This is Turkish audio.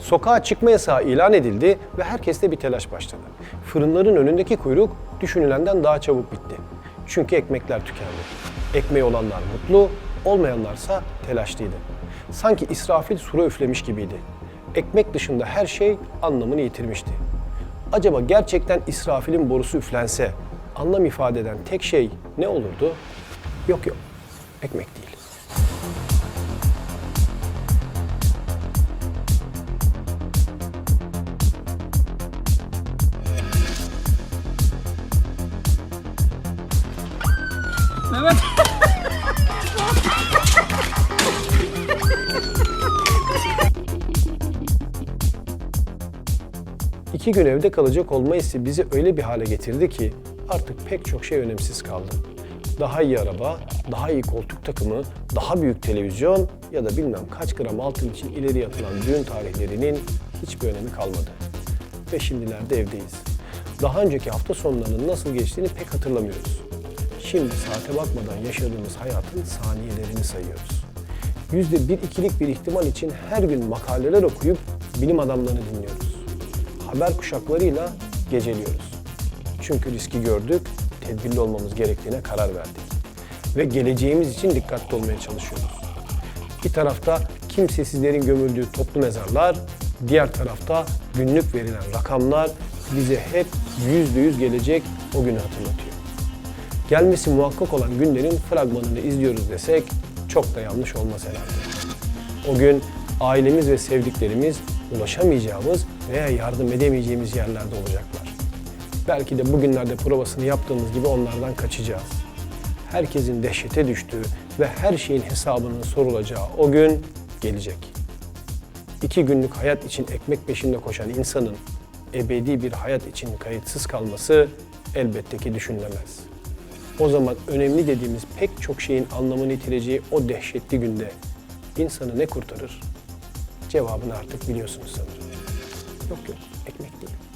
Sokağa çıkma yasağı ilan edildi ve herkeste bir telaş başladı. Fırınların önündeki kuyruk düşünülenden daha çabuk bitti. Çünkü ekmekler tükendi. Ekmeği olanlar mutlu, olmayanlarsa telaşlıydı. Sanki İsrafil sura üflemiş gibiydi. Ekmek dışında her şey anlamını yitirmişti. Acaba gerçekten İsrafil'in borusu üflense anlam ifade eden tek şey ne olurdu? Yok yok, ekmek değil. İki gün evde kalacak olma hissi bizi öyle bir hale getirdi ki artık pek çok şey önemsiz kaldı. Daha iyi araba, daha iyi koltuk takımı, daha büyük televizyon ya da bilmem kaç gram altın için ileri atılan düğün tarihlerinin hiçbir önemi kalmadı. Ve şimdilerde evdeyiz. Daha önceki hafta sonlarının nasıl geçtiğini pek hatırlamıyoruz. Şimdi saate bakmadan yaşadığımız hayatın saniyelerini sayıyoruz. Yüzde bir ikilik bir ihtimal için her gün makaleler okuyup bilim adamlarını dinliyoruz haber kuşaklarıyla geceliyoruz. Çünkü riski gördük, tedbirli olmamız gerektiğine karar verdik. Ve geleceğimiz için dikkatli olmaya çalışıyoruz. Bir tarafta kimsesizlerin gömüldüğü toplu mezarlar, diğer tarafta günlük verilen rakamlar bize hep yüzde yüz gelecek o günü hatırlatıyor. Gelmesi muhakkak olan günlerin fragmanını izliyoruz desek çok da yanlış olmaz herhalde. O gün ailemiz ve sevdiklerimiz ulaşamayacağımız veya yardım edemeyeceğimiz yerlerde olacaklar. Belki de bugünlerde provasını yaptığımız gibi onlardan kaçacağız. Herkesin dehşete düştüğü ve her şeyin hesabının sorulacağı o gün gelecek. İki günlük hayat için ekmek peşinde koşan insanın ebedi bir hayat için kayıtsız kalması elbette ki düşünülemez. O zaman önemli dediğimiz pek çok şeyin anlamını yitireceği o dehşetli günde insanı ne kurtarır? Cevabını artık biliyorsunuz sanırım. Yok yok, ekmek değil.